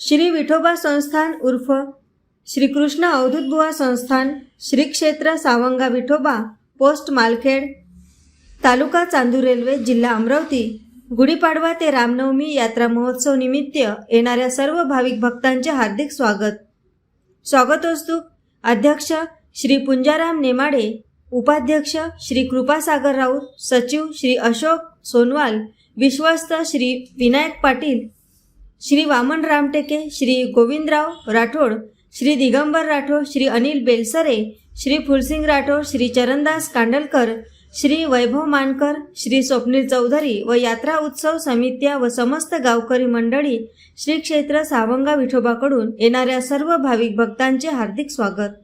श्री विठोबा संस्थान उर्फ श्रीकृष्ण अवधूतबुवा संस्थान श्री क्षेत्र सावंगा विठोबा पोस्ट मालखेड तालुका चांदूर रेल्वे जिल्हा अमरावती. गुढीपाडवा ते रामनवमी यात्रा महोत्सव निमित्त येणाऱ्या सर्व भाविक भक्तांचे हार्दिक स्वागत. स्वागतोस्तुक अध्यक्ष श्री पुंजाराम नेमाडे उपाध्यक्ष श्री कृपासागर राऊत सचिव श्री अशोक सोनवाल विश्वस्त श्री विनायक पाटील श्री वामन रामटेके श्री गोविंदराव राठोड श्री दिगंबर राठोड श्री अनिल बेलसरे श्री फुलसिंग राठोड श्री चरणदास कांडलकर श्री वैभव मानकर श्री स्वप्नील चौधरी व यात्रा उत्सव समित्या व समस्त गावकरी मंडळी श्री क्षेत्र सावंगा विठोबाकडून येणाऱ्या सर्व भाविक भक्तांचे हार्दिक स्वागत.